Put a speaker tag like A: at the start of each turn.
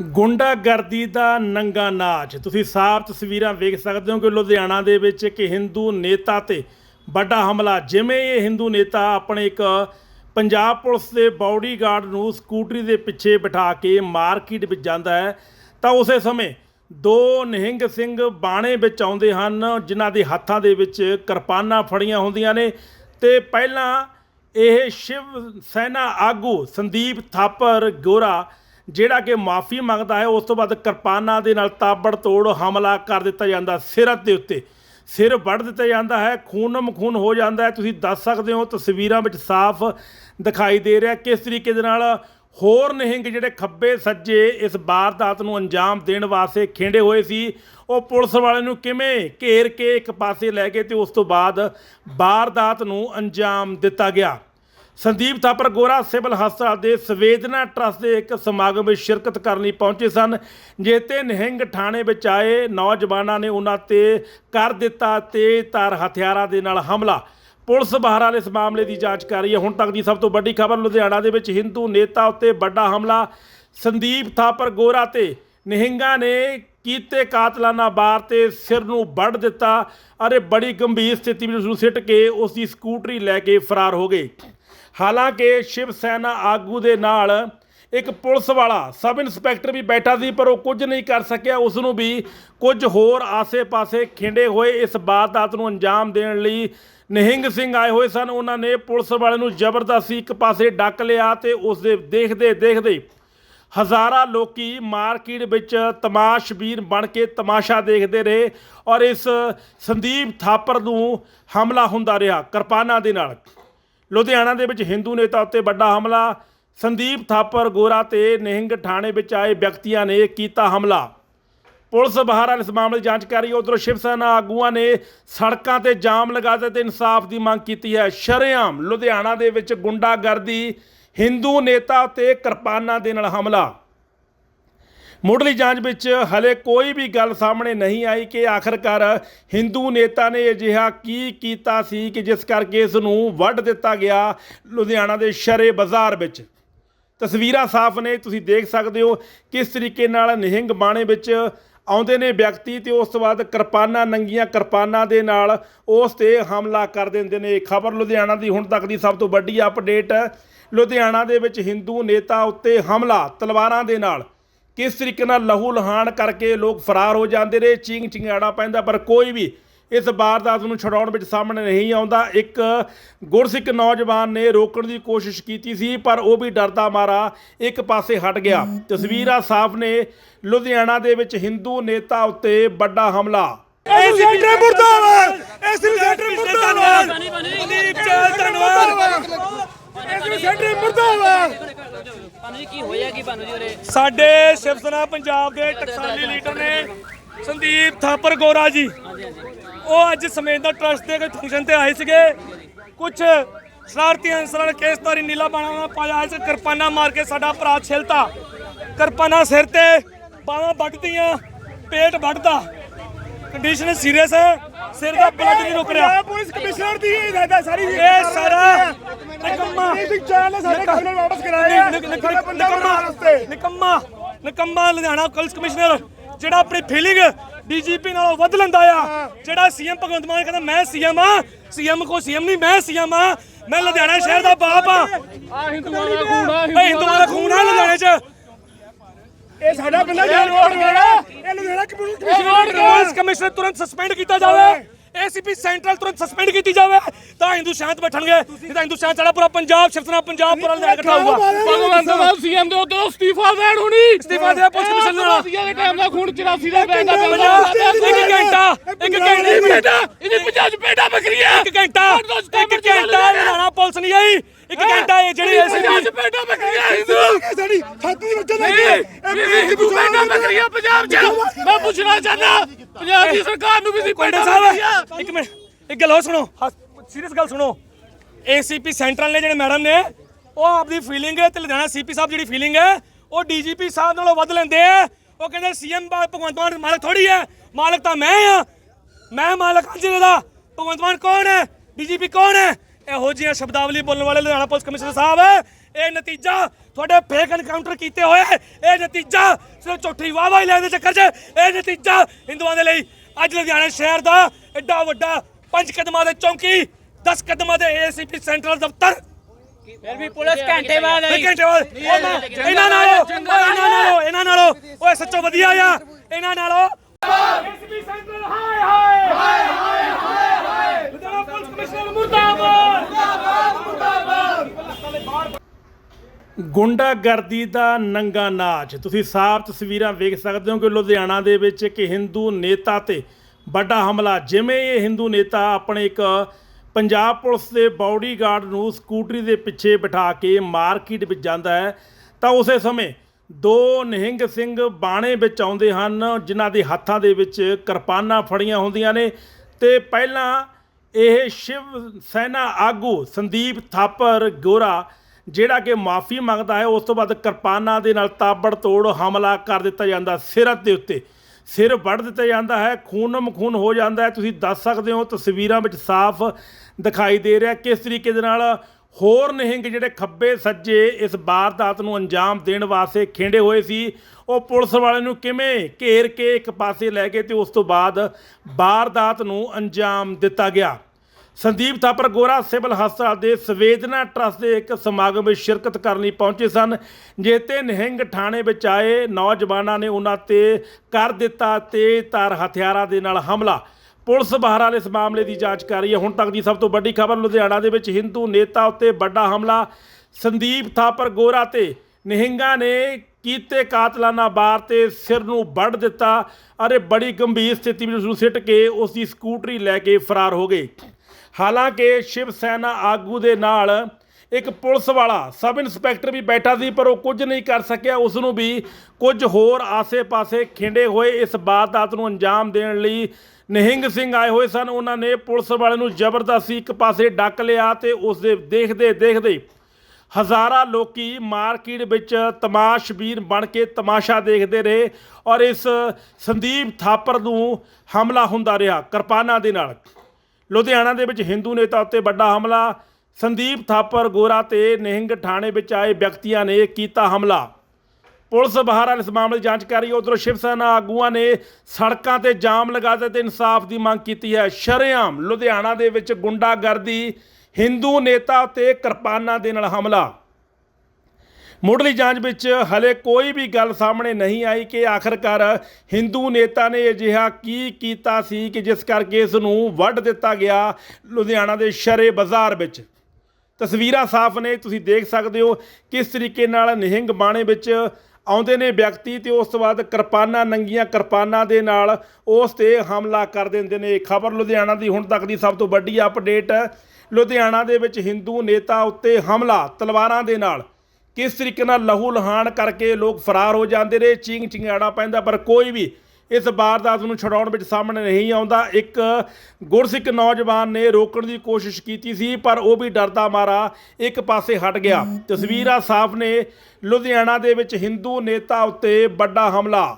A: ਗੁੰਡਾਗਰਦੀ ਦਾ ਨੰਗਾ ਨਾਚ। ਤੁਸੀਂ ਸਾਫ਼ ਤਸਵੀਰਾਂ ਵੇਖ ਸਕਦੇ ਹੋ ਕਿ ਲੁਧਿਆਣਾ ਦੇ ਵਿੱਚ ਇੱਕ ਹਿੰਦੂ ਨੇਤਾ ਤੇ ਵੱਡਾ ਹਮਲਾ। ਜਿਵੇਂ ਇਹ ਹਿੰਦੂ ਨੇਤਾ ਆਪਣੇ ਇੱਕ ਪੰਜਾਬ ਪੁਲਿਸ ਦੇ ਬਾਡੀਗਾਰਡ ਨੂੰ ਸਕੂਟਰੀ ਦੇ ਪਿੱਛੇ ਬਿਠਾ ਕੇ ਮਾਰਕੀਟ ਵਿੱਚ ਜਾਂਦਾ ਹੈ, ਤਾਂ ਉਸੇ ਸਮੇਂ ਦੋ ਨਿਹੰਗ ਸਿੰਘ ਬਾਣੇ ਵਿੱਚ ਆਉਂਦੇ ਹਨ, ਜਿਨ੍ਹਾਂ ਦੇ ਹੱਥਾਂ ਦੇ ਵਿੱਚ ਕਿਰਪਾਨਾਂ ਫੜੀਆਂ ਹੁੰਦੀਆਂ ਨੇ ਤੇ ਪਹਿਲਾਂ ਇਹ ਸ਼ਿਵ ਸੈਨਾ ਆਗੂ ਸੰਦੀਪ ਥਾਪਰ ਗੋਰਾ ਜਿਹੜਾ ਕਿ ਮਾਫੀ ਮੰਗਦਾ ਹੈ, ਉਸ ਤੋਂ ਬਾਅਦ ਕਿਰਪਾਨਾਂ ਦੇ ਨਾਲ ਤਾਬੜਤੋੜ ਹਮਲਾ ਕਰ ਦਿੱਤਾ ਜਾਂਦਾ ਸਿਰ ਦੇ ਉੱਤੇ। ਸਿਰ ਵੱਢ ਦਿੱਤਾ ਜਾਂਦਾ ਹੈ ਖੂਨਮ ਖੂਨ ਹੋ ਜਾਂਦਾ ਹੈ। ਤੁਸੀਂ ਦੱਸ ਸਕਦੇ ਹੋ, ਤਸਵੀਰਾਂ ਵਿੱਚ ਸਾਫ਼ ਦਿਖਾਈ ਦੇ ਰਿਹਾ ਕਿਸ ਤਰੀਕੇ ਦੇ ਨਾਲ ਹੋਰ ਨਿਹੰਗ ਜਿਹੜੇ ਖੱਬੇ ਸੱਜੇ ਇਸ ਵਾਰਦਾਤ ਨੂੰ ਅੰਜਾਮ ਦੇਣ ਵਾਸਤੇ ਖੇਂਡੇ ਹੋਏ ਸੀ, ਉਹ ਪੁਲਿਸ ਵਾਲੇ ਨੂੰ ਕਿਵੇਂ ਘੇਰ ਕੇ ਇੱਕ ਪਾਸੇ ਲੈ ਗਏ ਤੇ ਉਸ ਤੋਂ ਬਾਅਦ ਵਾਰਦਾਤ ਨੂੰ ਅੰਜਾਮ ਦਿੱਤਾ ਗਿਆ? ਸੰਦੀਪ ਥਾਪਰ ਗੋਰਾ ਸਿਵਲ ਹਸਪਤਾਲ ਦੇ ਸੰਵੇਦਨਾ ਟਰਸਟ ਦੇ ਇੱਕ ਸਮਾਗਮ ਵਿੱਚ ਸ਼ਿਰਕਤ ਕਰਨ ਲਈ ਪਹੁੰਚੇ ਸਨ ਜਿੱਤੇ ਨਿਹੰਗ ਥਾਣੇ ਵਿੱਚ ਆਏ ਨੌਜਵਾਨਾਂ ਨੇ ਉਹਨਾਂ ਤੇ ਕਰ ਦਿੱਤਾ ਤੇਜ਼ ਤਾਰ ਹਥਿਆਰਾਂ ਦੇ ਨਾਲ ਹਮਲਾ। ਪੁਲਿਸ ਬਹਰਾਲ ਇਸ ਮਾਮਲੇ ਦੀ ਜਾਂਚ ਕਰ ਰਹੀ ਹੈ। ਹੁਣ ਤੱਕ ਦੀ ਸਭ ਤੋਂ ਵੱਡੀ ਖਬਰ ਲੁਧਿਆਣਾ ਦੇ ਵਿੱਚ ਹਿੰਦੂ ਨੇਤਾ ਉੱਤੇ ਵੱਡਾ ਹਮਲਾ। ਸੰਦੀਪ ਥਾਪਰ ਗੋਰਾ ਤੇ ਨਿਹੰਗਾਂ ਨੇ ਕੀਤੇ ਕਾਤਲਾਨਾ ਬਾਰ ਤੇ ਸਿਰ ਨੂੰ ਵੱਢ ਦਿੱਤਾ। ਅਰੇ ਬੜੀ ਗੰਭੀਰ ਸਥਿਤੀ ਵਿੱਚ ਉਸ ਨੂੰ ਸਿੱਟ ਕੇ ਉਸ ਦੀ ਸਕੂਟਰੀ ਲੈ ਕੇ ਫਰਾਰ ਹੋ ਗਏ। ਹਾਲਾਂਕਿ ਸ਼ਿਵ ਸੈਨਾ ਆਗੂ ਦੇ ਨਾਲ ਇੱਕ ਪੁਲਿਸ ਵਾਲਾ ਸਬ ਇੰਸਪੈਕਟਰ ਵੀ ਬੈਠਾ ਸੀ, ਪਰ ਉਹ ਕੁਝ ਨਹੀਂ ਕਰ ਸਕਿਆ। ਉਸ ਨੂੰ ਵੀ ਕੁਝ ਹੋਰ ਆਸੇ-ਪਾਸੇ ਖਿੰਡੇ ਹੋਏ ਇਸ ਵਾਰਦਾਤ ਨੂੰ ਅੰਜਾਮ ਦੇਣ ਲਈ ਨਿਹੰਗ ਸਿੰਘ ਆਏ ਹੋਏ ਸਨ। ਉਹਨਾਂ ਨੇ ਪੁਲਿਸ ਵਾਲੇ ਨੂੰ ਜ਼ਬਰਦਸਤੀ ਇੱਕ ਪਾਸੇ ਡੱਕ ਲਿਆ ਤੇ ਉਸ ਦੇ ਦੇਖਦੇ ਦੇਖਦੇ ਹਜ਼ਾਰਾਂ ਲੋਕੀ ਮਾਰਕੀਟ ਵਿੱਚ ਤਮਾਸ਼ਬੀਨ ਬਣ ਕੇ ਤਮਾਸ਼ਾ ਦੇਖਦੇ ਰਹੇ ਔਰ ਇਸ ਸੰਦੀਪ ਥਾਪਰ ਨੂੰ ਹਮਲਾ ਹੁੰਦਾ ਰਿਹਾ। ਕਿਰਪਾਨਾਂ ਦੇ ਨਾਲ ਲੁਧਿਆਣਾ ਦੇ ਵਿੱਚ ਹਿੰਦੂ ਨੇਤਾ ਉੱਤੇ ਵੱਡਾ ਹਮਲਾ। ਸੰਦੀਪ ਥਾਪਰ, ਗੋਰਾ ਤੇ ਨਿਹੰਗ ਥਾਣੇ ਵਿੱਚ ਆਏ ਵਿਅਕਤੀਆਂ ਨੇ ਕੀਤਾ ਹਮਲਾ। ਪੁਲਿਸ ਬਹਾਰ ਇਸ ਮਾਮਲੇ ਦੀ ਜਾਂਚ ਕਰ ਰਹੀ ਹੈ। ਉਧਰੋਂ ਸ਼ਿਵ ਸੈਨਾ ਆਗੂਆਂ ਨੇ ਸੜਕਾਂ ਤੇ ਜਾਮ ਲਗਾ ਦਿੱਤੇ ਤੇ ਇਨਸਾਫ ਦੀ ਮੰਗ ਕੀਤੀ ਹੈ। ਸ਼ਰੇਆਮ ਲੁਧਿਆਣਾ ਦੇ ਵਿੱਚ ਗੁੰਡਾਗਰਦੀ ਹਿੰਦੂ ਨੇਤਾ ਤੇ ਕਿਰਪਾਨਾਂ ਦੇ ਨਾਲ ਹਮਲਾ। ਮੁੱਢਲੀ ਜਾਂਚ ਵਿੱਚ ਹਲੇ ਕੋਈ ਵੀ ਗੱਲ ਸਾਹਮਣੇ ਨਹੀਂ ਆਈ ਕਿ ਆਖਰਕਾਰ ਹਿੰਦੂ ਨੇਤਾ ਨੇ ਅਜਿਹਾ ਕੀ ਕੀਤਾ ਸੀ ਕਿ ਜਿਸ ਕਰਕੇ ਇਸ ਨੂੰ ਵੱਢ ਦਿੱਤਾ ਗਿਆ ਲੁਧਿਆਣਾ ਦੇ ਸ਼ਰੇ ਬਾਜ਼ਾਰ ਵਿੱਚ। ਤਸਵੀਰਾਂ ਸਾਫ਼ ਨੇ, ਤੁਸੀਂ ਦੇਖ ਸਕਦੇ ਹੋ ਕਿਸ ਤਰੀਕੇ ਨਾਲ ਨਿਹੰਗ ਬਾਣੇ ਵਿੱਚ ਆਉਂਦੇ ਨੇ ਵਿਅਕਤੀ ਤੇ ਉਸ ਤੋਂ ਬਾਅਦ ਕਿਰਪਾਨਾਂ ਨੰਗੀਆਂ ਕਿਰਪਾਨਾਂ ਦੇ ਨਾਲ ਉਸ ਤੇ ਹਮਲਾ ਕਰ ਦਿੰਦੇ ਨੇ। ਖਬਰ ਲੁਧਿਆਣਾ ਦੀ ਹੁਣ ਤੱਕ ਦੀ ਸਭ ਤੋਂ ਵੱਡੀ ਅਪਡੇਟ ਲੁਧਿਆਣਾ ਦੇ ਵਿੱਚ ਹਿੰਦੂ ਨੇਤਾ ਉੱਤੇ ਹਮਲਾ ਤਲਵਾਰਾਂ ਦੇ ਨਾਲ। ਕਿਸ ਤਰੀਕੇ ਨਾਲ ਲਹੂ ਲਹਾਨ ਕਰਕੇ ਲੋਕ ਫਰਾਰ ਹੋ ਜਾਂਦੇ ਨੇ ਚਿੰਗ ਚਿੰਗਾੜਾ ਪੈਂਦਾ ਪਰ ਕੋਈ ਵੀ ਇਸ ਵਾਰਦਾਤ ਨੂੰ ਛਡਾਉਣ ਵਿੱਚ ਸਾਹਮਣੇ ਨਹੀਂ ਆਉਂਦਾ। ਇੱਕ ਗੁਰਸਿੱਖ ਨੌਜਵਾਨ ਨੇ ਰੋਕਣ ਦੀ ਕੋਸ਼ਿਸ਼ ਕੀਤੀ ਸੀ ਪਰ ਉਹ ਵੀ ਡਰਦਾ ਮਾਰਾ ਇੱਕ ਪਾਸੇ ਹਟ ਗਿਆ। ਤਸਵੀਰਾਂ ਸਾਫ਼ ਨੇ। ਲੁਧਿਆਣਾ ਦੇ ਵਿੱਚ ਹਿੰਦੂ ਨੇਤਾ ਉੱਤੇ ਵੱਡਾ ਹਮਲਾ।
B: ਐਸੀ ਸੈਂਟਰ ਮੁਰਦਾਬਾਦ! ਐਸੀ ਸੈਂਟਰ ਮੁਰਦਾਬਾਦ! ਧੰਨਵਾਦ ਸੈਂਟਰ
C: ਜੀ ਕੀ ਹੋਇਆ ਕੀ ਭਾਨੂ ਜੀ ਉਰੇ?
B: ਸਾਡੇ ਸ਼ਿਵ ਸੈਨਾ ਪੰਜਾਬ ਦੇ ਟਕਸਾਲੀ ਲੀਡਰ ਨੇ ਸੰਦੀਪ ਥਾਪਰ ਗੋਰਾ ਜੀ। ਉਹ ਅੱਜ ਸਮੇਂਦਰ ਟਰਸਟ ਦੇ ਕੋਈ ਫੰਕਸ਼ਨ ਤੇ ਆਏ ਸੀਗੇ। ਕੁਝ ਸ਼ਰਾਰਤੀ ਅਨਸਰਾਂ ਨੇ ਕੇਸਤਾਰੀ ਨੀਲਾ ਬਾਣਾ ਉਹਨਾਂ ਪਾਇਆ ਇਸ ਕਿਰਪਾਨਾ ਮਾਰ ਕੇ ਸਾਡਾ ਭਰਾ ਛਿਲਤਾ। ਕਿਰਪਾਨਾ ਸਿਰ ਤੇ ਬਾਹਾਂ ਵੱਢਦੀਆਂ ਪੇਟ ਵੱਢਦਾ। ਕੰਡੀਸ਼ਨ ਸੀਰੀਅਸ ਹੈ। ਸਿਰ ਦਾ ਬਲੱਡ ਨਹੀਂ ਰੁਕ ਰਿਹਾ।
D: ਪੁਲਿਸ ਕਮਿਸ਼ਨਰ ਦੀ ਹਦਾਇਤਾਂ ਸਾਰੀ
B: ਇਹ ਸਾਰਾ ਨਿਕੰਮਾ।
D: ਸਿੰਘ ਚਾਲ ਨੇ ਸਾਡੇ ਵਾਪਸ ਕਰਾਏ ਆ। ਸਾਡਾ ਬੰਦਾ ਬਣਾਉਣ ਵਾਸਤੇ
B: ਨਿਕੰਮਾ। ਨਿਕੰਮਾ ਲੁਧਿਆਣਾ ਪੁਲਿਸ ਕਮਿਸ਼ਨਰ ਜਿਹੜਾ ਆਪਣੀ ਫੀਲਿੰਗ ਡੀਜੀਪੀ ਨਾਲੋਂ ਵੱਧ ਲੈਂਦਾ ਆ। ਜਿਹੜਾ ਸੀਐਮ ਭਗਵੰਤ ਮਾਨ ਕਹਿੰਦਾ ਮੈਂ ਸੀਐਮ ਆ। ਸੀਐਮ ਕੋ ਸੀਐਮ ਨਹੀਂ ਮੈਂ ਸੀਐਮ ਆ। ਮੈਂ ਲੁਧਿਆਣਾ ਸ਼ਹਿਰ ਦਾ ਬਾਪ ਆ।
D: ਆ ਹਿੰਦੂਆਂ ਦਾ ਖੂਨ ਆ
B: ਹਿੰਦੂਆਂ ਦਾ ਖੂਨ ਆ ਲੁਧਿਆਣੇ 'ਚ।
D: ਇਹ ਸਾਡਾ ਬੰਦਾ ਜਾਨ ਵੋਟ ਦੇਣਾ ਇਹ ਲੁਧਿਆਣਾ
B: ਪੁਲਿਸ ਕਮਿਸ਼ਨਰ ਤੁਰੰਤ ਸਸਪੈਂਡ ਕੀਤਾ ਜਾਵੇ। ਏਸੀਪੀ ਸੈਂਟਰਲ ਤੁਰੰਤ ਸਸਪੈਂਡ ਕੀਤੀ ਜਾਵੇ ਤਾਂ ਹਿੰਦੂ ਸ਼ਾਂਤ ਬੈਠਣਗੇ ਨਹੀਂ ਤਾਂ ਹਿੰਦੂ ਸ਼ਾਂਤ ਸਾਡਾ ਪੂਰਾ ਪੰਜਾਬ ਸ਼ਿਵਸਨਾ ਪੰਜਾਬ ਪੂਰਾ ਲੁਧਿਆਣਾ ਇਕੱਠਾ ਹੋਊਗਾ।
D: ਭਗਵੰਤ ਮਾਨ ਸੀਐਮ ਦੇ ਉਧਰੋਂ ਅਸਤੀਫਾ ਦੇਣ ਹੁਣੀ।
B: ਇਸਤੀਫਾ ਦੇ ਪੁਲਿਸ ਕਮਿਸ਼ਨਰ। ਨਾਲ
D: ਦੇ ਟਾਈਮ ਦਾ ਖੂਨ 84 ਦਾ ਪੈਂਦਾ
B: ਇੱਕ ਘੰਟਾ। ਇੱਕ ਘੰਟੇ।
D: ਬੇਟਾ ਇਹਦੇ ਪੰਜਾਬ ਚ ਬੇਟਾ ਬੱਕਰੀ ਆ।
B: ਇੱਕ ਘੰਟਾ। ਇੱਕ ਘੰਟਾ ਲੁਧਿਆਣਾ ਪੁਲਿਸ ਨਹੀਂ ਆਈ। ਇੱਕ ਘੰਟਾ ਇਹ ਜਿਹੜੀ ਐਸਪੀ
D: ਬੇਟਾ ਬੱਕਰੀ ਆ ਹਿੰਦੂ
E: ਸਾਡੀ ਛਾਤੀ ਵੱਜਣ
D: ਨਹੀਂ ਇਹ ਹਿੰਦੂ ਬੇਟਾ ਬੱਕਰੀ ਆ। ਪੰਜਾਬ ਚ। ਮੈਂ ਪੁੱਛਣਾ ਚਾਹਨਾ ਪੰਜਾਬ ਦੀ ਸਰਕਾਰ ਨੂੰ ਵੀ ਸੀ ਬੇਟਾ
B: ਸਾਹਿਬ ਇੱਕ ਮਿੰਟ ਇੱਕ ਗੱਲ ਹੋਰ ਸੁਣੋ। ਸੀਰੀਅਸ ਗੱਲ ਸੁਣੋ। ਏਸੀਪੀ ਸੈਂਟਰਲ ਨੇ ਜਿਹੜੇ ਮੈਡਮ ਨੇ ਉਹ ਆਪਦੀ ਫੀਲਿੰਗ ਤੇ ਲੁਧਿਆਣਾ ਸੀਪੀ ਸਾਹਿਬ ਜਿਹੜੀ ਫੀਲਿੰਗ ਹੈ ਉਹ ਡੀਜੀਪੀ ਸਾਹਿਬ ਨਾਲੋਂ ਵੱਧ ਲੈਂਦੇ ਆ। ਉਹ ਕਹਿੰਦੇ ਸੀਐਮ ਭਗਵੰਤ ਮਾਨ ਮਾਲਕ ਥੋੜੀ ਹੈ। ਮਾਲਕ ਤਾਂ ਮੈਂ ਆ। ਮੈਂ ਮਾਲਕ ਹਾਂ ਜ਼ਿਲ੍ਹੇ ਦਾ। ਭਗਵੰਤ ਮਾਨ ਕੌਣ ਹੈ? ਡੀਜੀਪੀ ਕੌਣ ਹੈ? ਇਹੋ ਜਿਹੀਆਂ ਸ਼ਬਦਾਵਲੀ ਬੋਲਣ ਵਾਲੇ ਲੁਧਿਆਣਾ ਪੁਲਿਸ ਕਮਿਸ਼ਨਰ ਸਾਹਿਬ ਇਹ ਨਤੀਜਾ ਤੁਹਾਡੇ ਫੇਕ ਐਨਕਾਊਂਟਰ ਕੀਤੇ ਹੋਏ ਇਹ ਨਤੀਜਾ ਸਿਰਫ ਝੂਠੀ ਵਾਹਵਾਹੀ ਲੈਣ ਦੇ ਚੱਕਰ 'ਚ। ਇਹ ਨਤੀਜਾ ਹਿੰਦੂਆਂ ਦੇ ਲਈ ਅੱਜ ਲੁਧਿਆਣਾ ਸ਼ਹਿਰ ਦਾ ਐਡਾ ਵੱਡਾ ਪੰਜ ਕਦਮਾਂ ਦੇ ਚੌਂਕੀ 10 ਕਦਮਾਂ ਦੇ ਏਸੀਪੀ ਸੈਂਟਰਲ ਦਫ਼ਤਰ।
C: ਫਿਰ ਵੀ ਪੁਲਿਸ ਘੰਟੇ ਬਾਅਦ ਆਈ।
B: ਘੰਟੇ ਬਾਅਦ ਇਹਨਾਂ ਨਾਲੋਂ ਇਹਨਾਂ ਨਾਲੋਂ ਇਹਨਾਂ ਨਾਲੋਂ ਓਏ ਸੱਚੋ ਵਧੀਆ ਆ। ਇਹਨਾਂ ਨਾਲੋਂ ਐਸਪੀ ਸੈਂਟਰ ਹਾਏ ਹਾਏ ਹਾਏ ਹਾਏ ਹਾਏ ਲੁਧਿਆਣਾ ਪੁਲਿਸ ਕਮਿਸ਼ਨਰ ਮੁਰਦਾਬਾਦ
A: ਗੁੰਡਾਗਰਦੀ ਦਾ ਨੰਗਾ ਨਾਚ। ਤੁਸੀਂ ਸਾਫ਼ ਤਸਵੀਰਾਂ ਵੇਖ ਸਕਦੇ ਹੋ ਕਿ ਲੁਧਿਆਣਾ ਦੇ ਵਿੱਚ ਇੱਕ ਹਿੰਦੂ ਨੇਤਾ ਤੇ ਵੱਡਾ ਹਮਲਾ। ਜਿਵੇਂ ਇਹ ਹਿੰਦੂ ਨੇਤਾ ਆਪਣੇ ਇੱਕ ਪੰਜਾਬ ਪੁਲਿਸ ਦੇ ਬਾਡੀਗਾਰਡ ਨੂੰ ਸਕੂਟਰੀ ਦੇ ਪਿੱਛੇ ਬਿਠਾ ਕੇ ਮਾਰਕੀਟ ਵਿੱਚ ਜਾਂਦਾ ਹੈ, ਤਾਂ ਉਸੇ ਸਮੇਂ ਦੋ ਨਿਹੰਗ ਸਿੰਘ ਬਾਣੇ ਵਿੱਚ ਆਉਂਦੇ ਹਨ, ਜਿਨ੍ਹਾਂ ਦੇ ਹੱਥਾਂ ਦੇ ਵਿੱਚ ਕਿਰਪਾਨਾਂ ਫੜੀਆਂ ਹੁੰਦੀਆਂ ਨੇ। ਤੇ ਪਹਿਲਾਂ ਇਹ ਸ਼ਿਵ ਸੈਨਾ ਆਗੂ ਸੰਦੀਪ ਥਾਪਰ ਗੋਰਾ ਜਿਹੜਾ ਕਿ ਮਾਫੀ ਮੰਗਦਾ ਹੈ, ਉਸ ਤੋਂ ਬਾਅਦ ਕਿਰਪਾਨਾਂ ਦੇ ਨਾਲ ਤਾਬੜਤੋੜ ਹਮਲਾ ਕਰ ਦਿੱਤਾ ਜਾਂਦਾ ਸਿਰ ਦੇ ਉੱਤੇ। ਸਿਰ ਵੱਢ ਦਿੱਤਾ ਜਾਂਦਾ ਹੈ ਖੂਨਮ ਖੂਨ ਹੋ ਜਾਂਦਾ ਹੈ। ਤੁਸੀਂ ਦੱਸ ਸਕਦੇ ਹੋ, ਤਸਵੀਰਾਂ ਵਿੱਚ ਸਾਫ਼ ਦਿਖਾਈ ਦੇ ਰਿਹਾ ਕਿਸ ਤਰੀਕੇ ਦੇ ਨਾਲ ਹੋਰ ਨਿਹੰਗ ਜਿਹੜੇ ਖੱਬੇ ਸੱਜੇ ਇਸ ਵਾਰਦਾਤ ਨੂੰ ਅੰਜਾਮ ਦੇਣ ਵਾਸਤੇ ਖੇਂਡੇ ਹੋਏ ਸੀ, ਉਹ ਪੁਲਿਸ ਵਾਲੇ ਨੂੰ ਕਿਵੇਂ ਘੇਰ ਕੇ ਇੱਕ ਪਾਸੇ ਲੈ ਗਏ ਤੇ ਉਸ ਤੋਂ ਬਾਅਦ ਵਾਰਦਾਤ ਨੂੰ ਅੰਜਾਮ ਦਿੱਤਾ ਗਿਆ? ਸੰਦੀਪ ਥਾਪਰ ਗੋਰਾ ਸਿਵਲ ਹਸਪਤਾਲ ਦੇ ਸੰਵੇਦਨਾ ਟਰਸਟ ਦੇ ਇੱਕ ਸਮਾਗਮ ਵਿੱਚ ਸ਼ਿਰਕਤ ਕਰਨ ਲਈ ਪਹੁੰਚੇ ਸਨ ਜਿੱਤੇ ਨਿਹੰਗ ਥਾਣੇ ਵਿੱਚ ਆਏ ਨੌਜਵਾਨਾਂ ਨੇ ਉਹਨਾਂ ਤੇ ਕਰ ਦਿੱਤਾ ਤੇਜ਼ ਤਾਰ ਹਥਿਆਰਾਂ ਦੇ ਨਾਲ ਹਮਲਾ। ਪੁਲਿਸ ਬਹਰਾਲ ਇਸ ਮਾਮਲੇ ਦੀ ਜਾਂਚ ਕਰ ਰਹੀ ਹੈ। ਹੁਣ ਤੱਕ ਦੀ ਸਭ ਤੋਂ ਵੱਡੀ ਖਬਰ ਲੁਧਿਆਣਾ ਦੇ ਵਿੱਚ ਹਿੰਦੂ ਨੇਤਾ ਉੱਤੇ ਵੱਡਾ ਹਮਲਾ। ਸੰਦੀਪ ਥਾਪਰ ਗੋਰਾ ਤੇ ਨਿਹੰਗਾਂ ਨੇ ਕੀਤੇ ਕਾਤਲਾਨਾ ਵਾਰ ਤੇ ਸਿਰ ਨੂੰ ਵੱਢ ਦਿੱਤਾ। ਅਰੇ ਬੜੀ ਗੰਭੀਰ ਸਥਿਤੀ ਵਿੱਚ ਉਸ ਨੂੰ ਸਿੱਟ ਕੇ ਉਸ ਦੀ ਸਕੂਟਰੀ ਲੈ ਕੇ ਫਰਾਰ ਹੋ ਗਏ। ਹਾਲਾਂਕਿ ਸ਼ਿਵ ਸੈਨਾ ਆਗੂ ਦੇ ਨਾਲ ਇੱਕ ਪੁਲਿਸ ਵਾਲਾ ਸਬ ਇੰਸਪੈਕਟਰ ਵੀ ਬੈਠਾ ਸੀ, ਪਰ ਉਹ ਕੁਝ ਨਹੀਂ ਕਰ ਸਕਿਆ। ਉਸ ਨੂੰ ਵੀ ਕੁਝ ਹੋਰ ਆਸੇ-ਪਾਸੇ ਖਿੰਡੇ ਹੋਏ ਇਸ ਵਾਰਦਾਤ ਨੂੰ ਅੰਜਾਮ ਦੇਣ ਲਈ ਨਿਹੰਗ ਸਿੰਘ ਆਏ ਹੋਏ ਸਨ। ਉਹਨਾਂ ਨੇ ਪੁਲਿਸ ਵਾਲੇ ਨੂੰ ਜ਼ਬਰਦਸਤੀ ਇੱਕ ਪਾਸੇ ਡੱਕ ਲਿਆ ਤੇ ਉਸ ਦੇ ਦੇਖਦੇ ਦੇਖਦੇ ਹਜ਼ਾਰਾਂ ਲੋਕੀ ਮਾਰਕੀਟ ਵਿੱਚ ਤਮਾਸ਼ਬੀਨ ਬਣ ਕੇ ਤਮਾਸ਼ਾ ਦੇਖਦੇ ਰਹੇ ਔਰ ਇਸ ਸੰਦੀਪ ਥਾਪਰ ਨੂੰ ਹਮਲਾ ਹੁੰਦਾ ਰਿਹਾ। ਕਿਰਪਾਨਾਂ ਦੇ ਨਾਲ ਲੁਧਿਆਣਾ ਦੇ ਵਿੱਚ ਹਿੰਦੂ ਨੇਤਾ ਉੱਤੇ ਵੱਡਾ ਹਮਲਾ। ਸੰਦੀਪ ਥਾਪਰ, ਗੋਰਾ ਤੇ ਨਿਹੰਗ ਥਾਣੇ ਵਿੱਚ ਆਏ ਵਿਅਕਤੀਆਂ ਨੇ ਕੀਤਾ ਹਮਲਾ। ਪੁਲਿਸ ਬਹਾਰ ਇਸ ਮਾਮਲੇ ਦੀ ਜਾਂਚ ਕਰ ਰਹੀ ਹੈ। ਉਧਰੋਂ ਸ਼ਿਵ ਸੈਨਾ ਆਗੂਆਂ ਨੇ ਸੜਕਾਂ ਤੇ ਜਾਮ ਲਗਾ ਦਿੱਤੇ ਤੇ ਇਨਸਾਫ ਦੀ ਮੰਗ ਕੀਤੀ ਹੈ। ਸ਼ਰੇਆਮ ਲੁਧਿਆਣਾ ਦੇ ਵਿੱਚ ਗੁੰਡਾਗਰਦੀ, ਹਿੰਦੂ ਨੇਤਾ ਉੱਤੇ ਕਿਰਪਾਨਾਂ ਦੇ ਨਾਲ ਹਮਲਾ। ਮੁੱਢਲੀ ਜਾਂਚ ਵਿੱਚ ਹਲੇ ਕੋਈ ਵੀ ਗੱਲ ਸਾਹਮਣੇ ਨਹੀਂ ਆਈ ਕਿ ਆਖਰਕਾਰ ਹਿੰਦੂ ਨੇਤਾ ਨੇ ਅਜਿਹਾ ਕੀ ਕੀਤਾ ਸੀ ਕਿ ਜਿਸ ਕਰਕੇ ਇਸ ਨੂੰ ਵੱਢ ਦਿੱਤਾ ਗਿਆ ਲੁਧਿਆਣਾ ਦੇ ਸ਼ਰੇ ਬਾਜ਼ਾਰ ਵਿੱਚ। ਤਸਵੀਰਾਂ ਸਾਫ਼ ਨੇ, ਤੁਸੀਂ ਦੇਖ ਸਕਦੇ ਹੋ ਕਿਸ ਤਰੀਕੇ ਨਾਲ ਨਿਹੰਗ ਬਾਣੇ ਵਿੱਚ ਆਉਂਦੇ ਨੇ ਵਿਅਕਤੀ ਤੇ ਉਸ ਤੋਂ ਬਾਅਦ ਕਿਰਪਾਨਾਂ ਨੰਗੀਆਂ ਕਿਰਪਾਨਾਂ ਦੇ ਨਾਲ ਉਸ ਤੇ ਹਮਲਾ ਕਰ ਦਿੰਦੇ ਨੇ। ਖਬਰ ਲੁਧਿਆਣਾ ਦੀ ਹੁਣ ਤੱਕ ਦੀ ਸਭ ਤੋਂ ਵੱਡੀ ਅਪਡੇਟ ਲੁਧਿਆਣਾ ਦੇ ਵਿੱਚ ਹਿੰਦੂ ਨੇਤਾ ਉੱਤੇ ਹਮਲਾ ਤਲਵਾਰਾਂ ਦੇ ਨਾਲ। ਕਿਸ ਤਰੀਕੇ ਨਾਲ ਲਹੂ ਲਹਾਨ ਕਰਕੇ ਲੋਕ ਫਰਾਰ ਹੋ ਜਾਂਦੇ ਨੇ ਚਿੰਗ ਚਿੰਗਾੜਾ ਪੈਂਦਾ ਪਰ ਕੋਈ ਵੀ ਇਸ ਵਾਰਦਾਤ ਨੂੰ ਛਡਾਉਣ ਵਿੱਚ ਸਾਹਮਣੇ ਨਹੀਂ ਆਉਂਦਾ। ਇੱਕ ਗੁਰਸਿੱਖ ਨੌਜਵਾਨ ਨੇ ਰੋਕਣ ਦੀ ਕੋਸ਼ਿਸ਼ ਕੀਤੀ ਸੀ ਪਰ ਉਹ ਵੀ ਡਰਦਾ ਮਾਰਾ ਇੱਕ ਪਾਸੇ ਹਟ ਗਿਆ। ਤਸਵੀਰਾਂ ਸਾਫ਼ ਨੇ। ਲੁਧਿਆਣਾ ਦੇ ਵਿੱਚ ਹਿੰਦੂ ਨੇਤਾ ਉੱਤੇ ਵੱਡਾ ਹਮਲਾ।